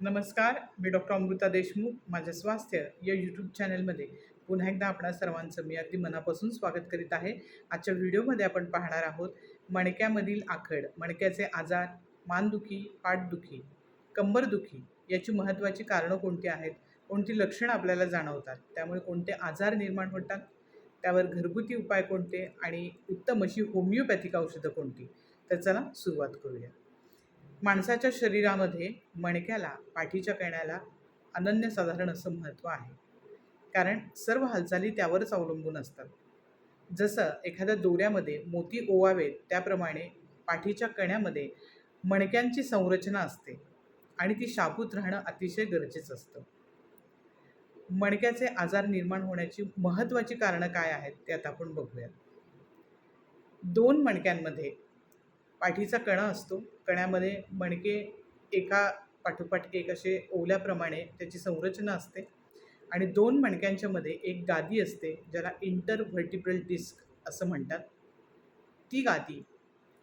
नमस्कार मी डॉक्टर अमृता देशमुख माझ्या स्वास्थ्य या यूट्यूब चॅनलमध्ये पुन्हा एकदा आपणा सर्वांचं मी अगदी मनापासून स्वागत करीत आहे. आजच्या व्हिडिओमध्ये आपण पाहणार आहोत मणक्यामधील आखड मणक्याचे आजार मानदुखी पाठदुखी कंबरदुखी याची महत्त्वाची कारणं कोणती आहेत? कोणती लक्षणं आपल्याला जाणवतात? त्यामुळे कोणते आजार निर्माण होतात? त्यावर घरगुती उपाय कोणते? आणि उत्तम अशी होमिओपॅथिक औषधं कोणती? तर चला सुरुवात करूया. माणसाच्या शरीरामध्ये मणक्याला पाठीच्या कण्याला अनन्यसाधारण असं महत्त्व आहे. कारण सर्व हालचाली त्यावरच अवलंबून असतात. जसं एखाद्या दोऱ्यामध्ये मोती ओवावेत त्याप्रमाणे पाठीच्या कण्यामध्ये मणक्यांची संरचना असते आणि ती शाबूत राहणं अतिशय गरजेचं असतं. मणक्याचे आजार निर्माण होण्याची महत्त्वाची कारणं काय आहेत ते आता आपण बघूयात. दोन मणक्यांमध्ये पाठीचा कणा असतो. कण्यामध्ये मणके एका पाठोपाठ एक असे ओल्याप्रमाणे त्याची संरचना असते. आणि दोन मणक्यांच्या मध्ये एक गादी असते ज्याला इंटर व्हर्टिब्रल डिस्क असं म्हणतात. ती गादी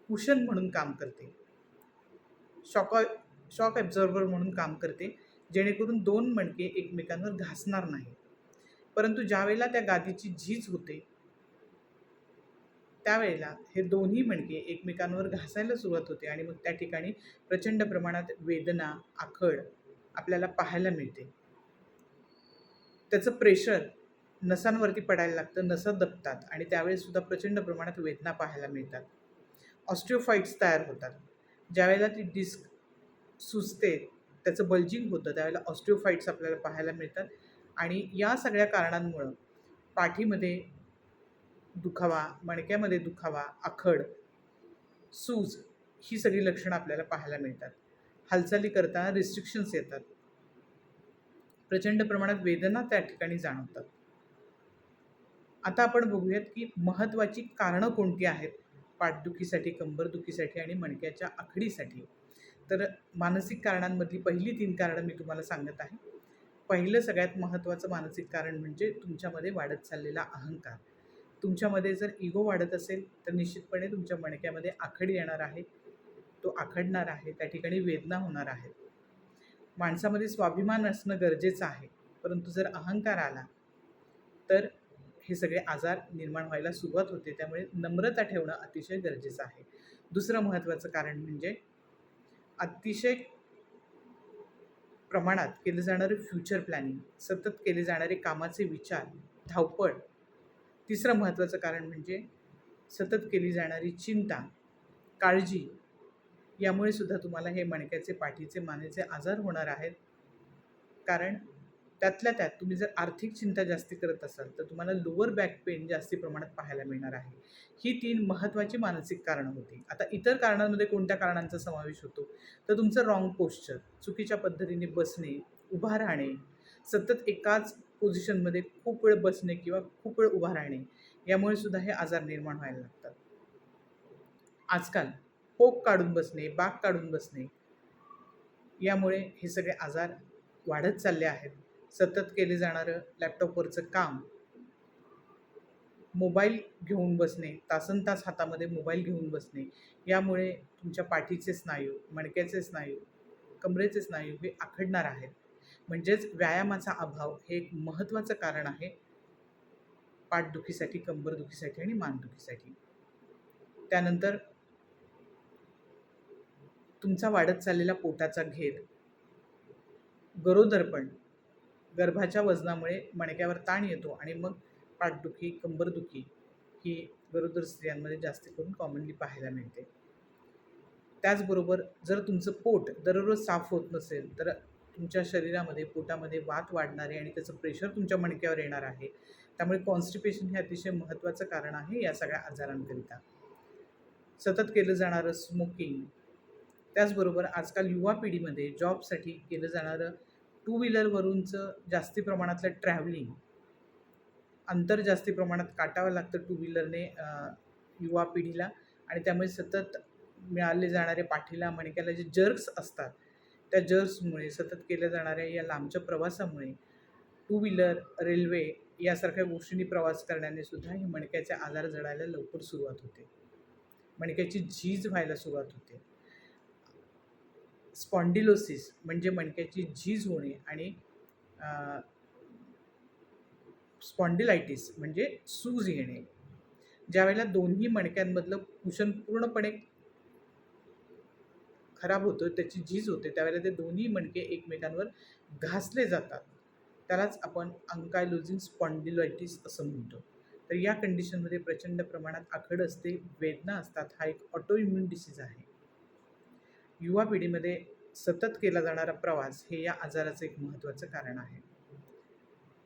कुशन म्हणून काम करते. शॉक शॉक ॲब्झॉर्बर म्हणून काम करते. जेणेकरून दोन मणके एकमेकांवर घासणार नाही परंतु ज्यावेळेला त्या गादीची झीज होते त्यावेळेला हे दोन्ही मणके एकमेकांवर घासायला सुरुवात होते आणि मग त्या ठिकाणी प्रचंड प्रमाणात वेदना आखड आपल्याला पाहायला मिळते. त्याचं प्रेशर नसांवरती पडायला लागतं नसं दबतात आणि त्यावेळेसुद्धा प्रचंड प्रमाणात वेदना पाहायला मिळतात. ऑस्ट्रिओफाईट्स तयार होतात. ज्यावेळेला ती डिस्क सुचते त्याचं बल्जिंग होतं त्यावेळेला ऑस्ट्रिओफाईट्स आपल्याला पाहायला मिळतात. आणि या सगळ्या कारणांमुळं पाठीमध्ये दुखावा मणक्यामध्ये दुखावा आखड सूज ही सगळी लक्षणं आपल्याला पाहायला मिळतात. हालचाली करताना रिस्ट्रिक्शन्स येतात. प्रचंड प्रमाणात वेदना त्या ठिकाणी जाणवतात. आता आपण बघूयात की महत्त्वाची कारणं कोणती आहेत? पाठदुखीसाठी कंबरदुखीसाठी आणि मणक्याच्या आखडीसाठी. तर मानसिक कारणांमधली पहिली तीन कारणं मी तुम्हाला सांगत आहे. पहिलं सगळ्यात महत्त्वाचं मानसिक कारण म्हणजे तुमच्यामध्ये वाढत चाललेला अहंकार. तुमच्यामध्ये जर इगो वाढत असेल तर निश्चितपणे तुमच्या मणक्यामध्ये आखड येणार आहे. तो आखडणार आहे त्या ठिकाणी वेदना होणार आहे. माणसामध्ये स्वाभिमान असणं गरजेचं आहे परंतु जर अहंकार आला तर हे सगळे आजार निर्माण व्हायला सुरुवात होते. त्यामुळे नम्रता ठेवणं अतिशय गरजेचं आहे. दुसरं महत्त्वाचं कारण म्हणजे अतिशय प्रमाणात केलं जाणारं फ्युचर प्लॅनिंग सतत केले जाणारे कामाचे विचार धावपळ तिसरं महत्त्वाचं कारण म्हणजे सतत केली जाणारी चिंता काळजी यामुळे सुद्धा तुम्हाला हे मणक्याचे पाठीचे मानेचे आजार होणार आहेत. कारण त्यातल्या त्यात तुम्ही जर आर्थिक चिंता जास्ती करत असाल तर तुम्हाला लोअर बॅक पेन जास्ती प्रमाणात पाहायला मिळणार आहे. ही तीन महत्त्वाची मानसिक कारणं होती. आता इतर कारणांमध्ये कोणत्या कारणांचा समावेश होतो? तर तुमचं रॉंग पोश्चर चुकीच्या पद्धतीने बसणे उभा राहणे सतत एकाच पोझिशनमध्ये खूप वेळ बसणे किंवा खूप वेळ उभा राहणे यामुळे सुद्धा हे आजार निर्माण व्हायला लागतात. आजकाल पोक काढून बसणे बाग काढून बसणे यामुळे हे सगळे आजार वाढत चालले आहेत. सतत केले जाणारं लॅपटॉपवरचं काम मोबाईल घेऊन बसणे तासन तास हातामध्ये मोबाईल घेऊन बसणे यामुळे तुमच्या पाठीचे स्नायू मणक्याचे स्नायू कमरेचे स्नायू हे आखडणार आहेत. म्हणजेच व्यायामाचा अभाव हे एक महत्त्वाचं कारण आहे. पाठदुखीसाठी कंबरदुखीसाठी आणि मानदुखीसाठी त्यानंतर तुमचा वाढत चाललेला पोटाचा घेर गरोदरपण गर्भाच्या वजनामुळे मणक्यावर ताण येतो आणि मग पाठदुखी कंबरदुखी ही गरोदर स्त्रियांमध्ये जास्त करून कॉमनली पाहायला मिळते. त्याचबरोबर जर तुमचं पोट दररोज साफ होत नसेल तर तुमच्या शरीरामध्ये पोटामध्ये वात वाढणारे आणि त्याचं प्रेशर तुमच्या मणक्यावर येणार आहे. त्यामुळे कॉन्स्टिपेशन हे अतिशय महत्त्वाचं कारण आहे या सगळ्या आजारांकरिता. सतत केलं जाणारं स्मोकिंग त्याचबरोबर आजकाल युवा पिढीमध्ये जॉबसाठी केलं जाणारं टू व्हीलरवरूनचं जास्ती प्रमाणातलं ट्रॅव्हलिंग अंतर जास्ती प्रमाणात काटावं लागतं टू व्हीलरने युवा पिढीला. आणि त्यामुळे सतत मिळाले जाणारे पाठीला मणक्याला जे जर्क्स असतात त्या जर्समुळे सतत केल्या जाणाऱ्या या लांबच्या प्रवासामुळे टू व्हीलर रेल्वे यासारख्या गोष्टींनी प्रवास करण्याने सुद्धा हे मणक्याचे आजार जडायला लवकर सुरुवात होते. मणक्याची झीज व्हायला सुरुवात होते. स्पॉन्डिलोसिस म्हणजे मणक्याची झीज होणे आणि स्पॉन्डिलायटिस म्हणजे सूज येणे. ज्यावेळेला दोन्ही मणक्यांमधलं कुशन पूर्णपणे खराब होतो त्याची झीज होते त्यावेळेला ते दोन्ही मणके एकमेकांवर घासले जातात. त्यालाच आपण अंकायलोजिंग स्पॉन्डिलायटिस असं म्हणतो. तर या कंडिशनमध्ये प्रचंड प्रमाणात आखड असते वेदना असतात हा एक ऑटो इम्युन डिसीज आहे. युवा पिढीमध्ये सतत केला जाणारा प्रवास हे या आजाराचं एक महत्त्वाचं कारण आहे.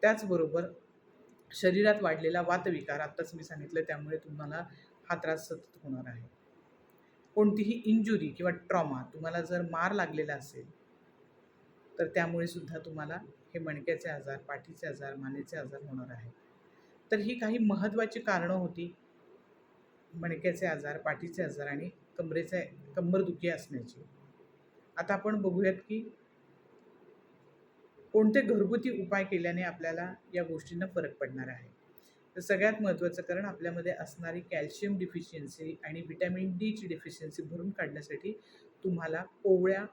त्याचबरोबर शरीरात वाढलेला वातविकार आत्ताच मी सांगितलं त्यामुळे तुम्हाला हा त्रास सतत होणार आहे. कोणतीही इंजुरी किंवा ट्रॉमा तुम्हाला जर मार लागलेला असेल तर त्यामुळे सुद्धा तुम्हाला हे मणक्याचे आजार पाठीचे आजार मानेचे आजार होणार आहेत. तर ही काही महत्त्वाची कारणं होती. मणक्याचे आजार पाठीचे आजार आणि कमरेचे कंबरदुखी असण्याची. आता आपण बघूयात की कोणते घरगुती उपाय केल्याने आपल्याला या गोष्टींना फरक पडणार आहे. तर सगळ्यात महत्त्वाचं कारण आपल्यामध्ये असणारी कॅल्शियम डिफिशियन्सी आणि विटॅमिन डीची डिफिशियन्सी भरून काढण्यासाठी तुम्हाला कोवळ्या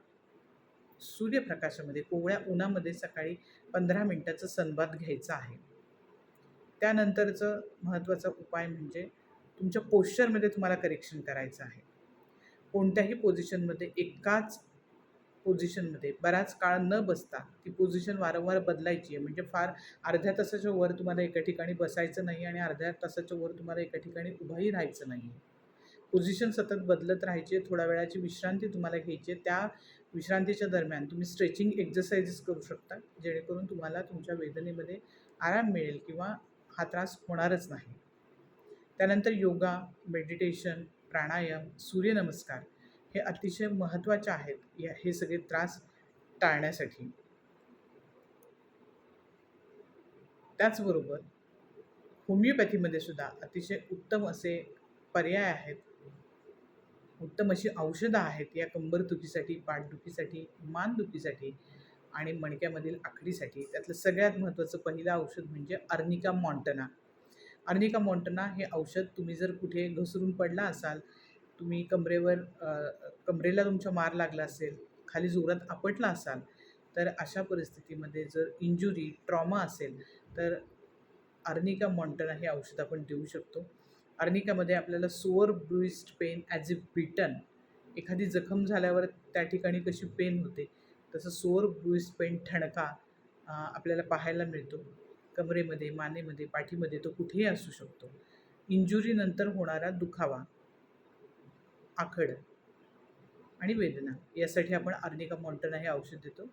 सूर्यप्रकाशामध्ये कोवळ्या उन्हामध्ये सकाळी पंधरा मिनटाचा सनबाद घ्यायचा आहे. त्यानंतरचं महत्त्वाचा उपाय म्हणजे तुमच्या पोश्चरमध्ये तुम्हाला करेक्शन करायचं आहे. कोणत्याही पोझिशनमध्ये एकाच पोझिशनमध्ये बराच काळ न बसता ती पोझिशन वारंवार बदलायची आहे. म्हणजे फार अर्ध्या तासाच्या वर तुम्हाला एका ठिकाणी बसायचं नाही आणि अर्ध्या तासाच्या वर तुम्हाला एका ठिकाणी उभाही राहायचं नाही. पोझिशन सतत बदलत राहायचे थोड्या वेळाची विश्रांती तुम्हाला घ्यायची आहे. त्या विश्रांतीच्या दरम्यान तुम्ही स्ट्रेचिंग एक्झरसाइजेस करू शकता जेणेकरून तुम्हाला तुमच्या वेदनेमध्ये आराम मिळेल किंवा हा त्रास होणारच नाही. त्यानंतर योगा मेडिटेशन प्राणायाम सूर्यनमस्कार हे अतिशय महत्त्वाचे आहेत या हे सगळे त्रास टाळण्यासाठी. त्याचबरोबर होमिओपॅथीमध्ये सुद्धा अतिशय उत्तम असे पर्याय आहेत. उत्तम अशी औषधं आहेत या कंबरदुखीसाठी पाठदुखीसाठी मानदुखीसाठी आणि मणक्यामधील आखडीसाठी त्यातलं सगळ्यात महत्त्वाचं पहिलं औषध म्हणजे अर्निका मॉन्टना. अर्निका मॉन्टना हे औषध तुम्ही जर कुठे घसरून पडला असाल तुम्ही कमरेवर कमरेला तुमच्या मार लागला असेल खाली जोरात आपटला असाल तर अशा परिस्थितीमध्ये जर इंजुरी ट्रॉमा असेल तर अर्निका मॉन्टना हे औषध आपण देऊ शकतो. अर्निकामध्ये आपल्याला sore bruised pain as a beaten एखादी जखम झाल्यावर त्या ठिकाणी कशी पेन होते तसं सोअर ब्रुइस्ड पेन ठणका आपल्याला पाहायला मिळतो. कमरेमध्ये मानेमध्ये पाठीमध्ये तो कुठेही असू शकतो. इंजुरीनंतर होणारा दुखावा. आखड आणि वेदना यासाठी आपण आर्निका मॉन्टना हे औषध देतो.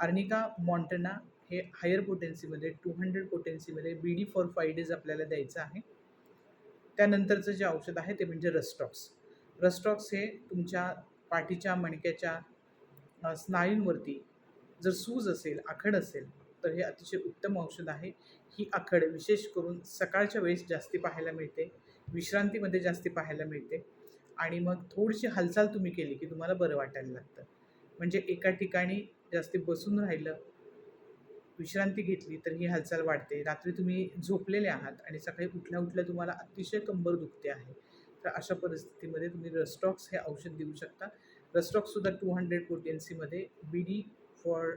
आर्निका मॉन्टना हे हायर पोटेन्सीमध्ये two hundred पोटेन्सीमध्ये B D for five days आपल्याला द्यायचं आहे. त्यानंतरचं जे औषध आहे ते म्हणजे रस्टॉक्स रस्टॉक्स हे तुमच्या पाठीच्या मणक्याच्या स्नायूंवरती जर सूज असेल आखड असेल तर हे अतिशय उत्तम औषध आहे. ही आखड विशेष करून सकाळच्या वेळेस जास्ती पाहायला मिळते विश्रांतीमध्ये जास्ती पाहायला मिळते. आणि मग थोडीशी हालचाल तुम्ही केली की तुम्हाला बरं वाटायला लागतं. म्हणजे एका ठिकाणी जास्ती बसून राहिलं विश्रांती घेतली तर ही हालचाल वाढते. रात्री तुम्ही झोपलेले आहात आणि सकाळी उठल्या उठल्या तुम्हाला अतिशय कंबर दुखते आहे. तर अशा परिस्थितीमध्ये तुम्ही रस्टॉक्स हे औषध देऊ शकता. रस्टॉक्ससुद्धा two hundred पोटेन्सीमध्ये B D for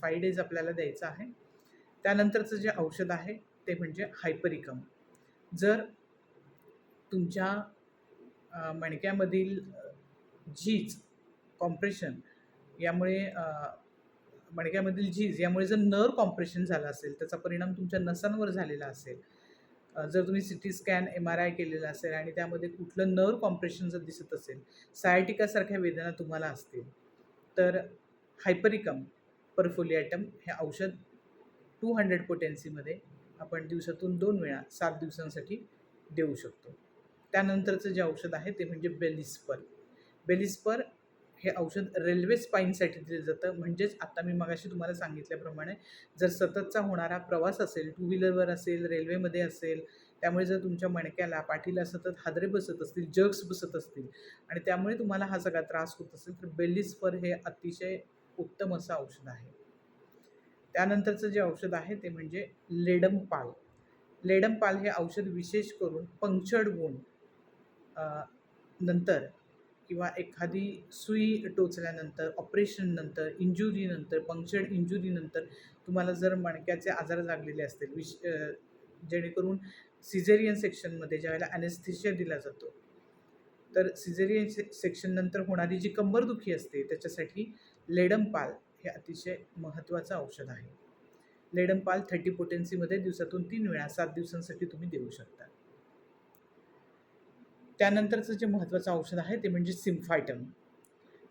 five days आपल्याला द्यायचं आहे. त्यानंतरचं जे औषध आहे ते म्हणजे हायपरिकम जर तुमच्या मणक्यामधील झीज कॉम्प्रेशन यामुळे मणक्यामधील झीज यामुळे जर नर कॉम्प्रेशन झालं असेल त्याचा परिणाम तुमच्या नसांवर झालेला असेल. जर तुम्ही C T scan M R I केलेला असेल आणि त्यामध्ये कुठलं नर कॉम्प्रेशन जर दिसत असेल सायटिकासारख्या वेदना तुम्हाला असतील. तर हायपरिकम परफोलियाटम हे औषध टू हंड्रेड पोटेन्सीमध्ये आपण दिवसातून दोन वेळा सात दिवसांसाठी देऊ शकतो. त्यानंतरचं जे औषध आहे ते म्हणजे बेलिस्पर. बेलिस्पर हे औषध रेल्वे स्पाईनसाठी दिलं जातं. म्हणजेच आता मी मगाशी तुम्हाला सांगितल्याप्रमाणे जर सततचा होणारा प्रवास असेल टू व्हीलरवर असेल रेल्वेमध्ये असेल त्यामुळे जर तुमच्या मणक्याला पाठीला सतत हादरे बसत असतील जग्स बसत असतील आणि त्यामुळे तुम्हाला हा सगळा त्रास होत असेल तर बेलिस्पर हे अतिशय उत्तम असं औषध आहे. त्यानंतरचं जे औषध आहे ते म्हणजे लेडमपाल लेडमपाल हे औषध विशेष करून पंक्चर्ड वून नंतर किंवा एखादी सुई टोचल्यानंतर ऑपरेशननंतर इंजुरीनंतर पंक्चर्ड इंजुरीनंतर तुम्हाला जर मणक्याचे आजार लागलेले असतील विश जेणेकरून सिझेरियन सेक्शनमध्ये ज्यावेळेला ॲनेस्थेशिया दिला जातो तर सिझेरियन से सेक्शननंतर होणारी जी कंबरदुखी असते त्याच्यासाठी लेडमपाल हे अतिशय महत्त्वाचं औषध आहे. लेडमपाल थर्टी पोटेन्सीमध्ये दिवसातून तीन वेळा सात दिवसांसाठी तुम्ही देऊ शकता. त्यानंतरचं जे महत्त्वाचं औषध आहे ते म्हणजे सिम्फायटम.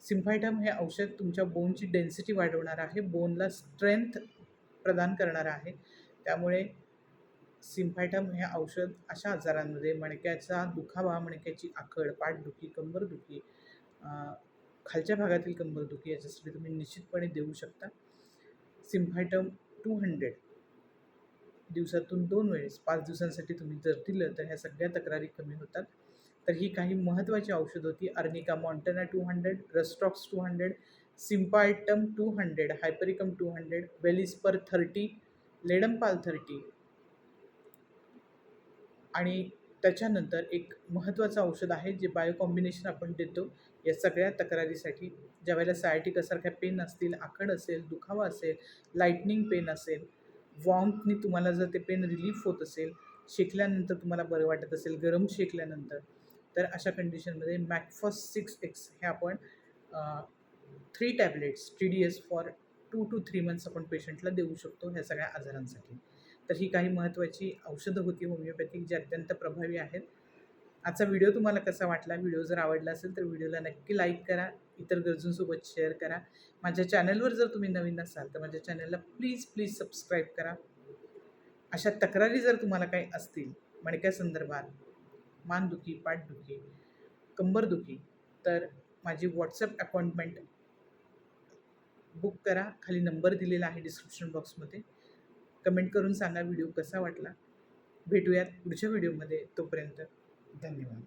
सिम्फायटम हे औषध तुमच्या बोनची डेन्सिटी वाढवणार आहे बोनला स्ट्रेंथ प्रदान करणार आहे. त्यामुळे सिम्फायटम हे औषध अशा आजारांमध्ये मणक्याचा दुखावा मणक्याची आखड पाठदुखी कंबरदुखी खालच्या भागातील कंबरदुखी याच्यासाठी तुम्ही निश्चितपणे देऊ शकता. Symphytum two hundred. दिवसातून दोन वेळेस पाच दिवसांसाठी तुम्ही जर दिलं तर ह्या सगळ्या तक्रारी कमी होतात. तर ही काही महत्त्वाची औषधं होती. Arnica montana two hundred rhus tox two hundred symphytum two hundred hypericum two hundred bellis per thirty ledum pal thirty. आणि त्याच्यानंतर एक महत्त्वाचं औषध आहे जे बायो कॉम्बिनेशन आपण देतो या सगळ्या तक्रारीसाठी. ज्या वेळेला सायटिकासारख्या पेन असतील आखड असेल दुखावा असेल लाईटनिंग पेन असेल वॉम्पनी तुम्हाला जर ते पेन रिलीफ होत असेल शेकल्यानंतर तुम्हाला बरं वाटत असेल गरम शेकल्यानंतर तर अशा कंडिशनमध्ये मॅकफस सिक्स एक्स हे आपण three tablets T D S for two to three months आपण पेशंटला देऊ शकतो ह्या सगळ्या आजारांसाठी. तर ही काही महत्त्वाची औषधं होती होमिओपॅथिक जी अत्यंत प्रभावी आहेत. आजचा व्हिडिओ तुम्हाला कसा वाटला? व्हिडिओ जर आवडला असेल तर व्हिडिओला नक्की लाईक करा. इतर गरजूंसोबत शेअर करा. माझ्या चॅनलवर जर तुम्ही नवीन असाल तर माझ्या चॅनलला प्लीज प्लीज सबस्क्राईब करा. अशा तक्रारी जर तुम्हाला काही असतील मणक्यासंदर्भात मानदुखी पाठदुखी कंबरदुखी तर माझी व्हॉट्सअप अपॉइंटमेंट बुक करा. खाली नंबर दिलेला आहे डिस्क्रिप्शन बॉक्समध्ये कमेंट करून सांगा व्हिडिओ कसा वाटला. भेटूयात पुढच्या व्हिडिओमध्ये तोपर्यंत. धन्यवाद.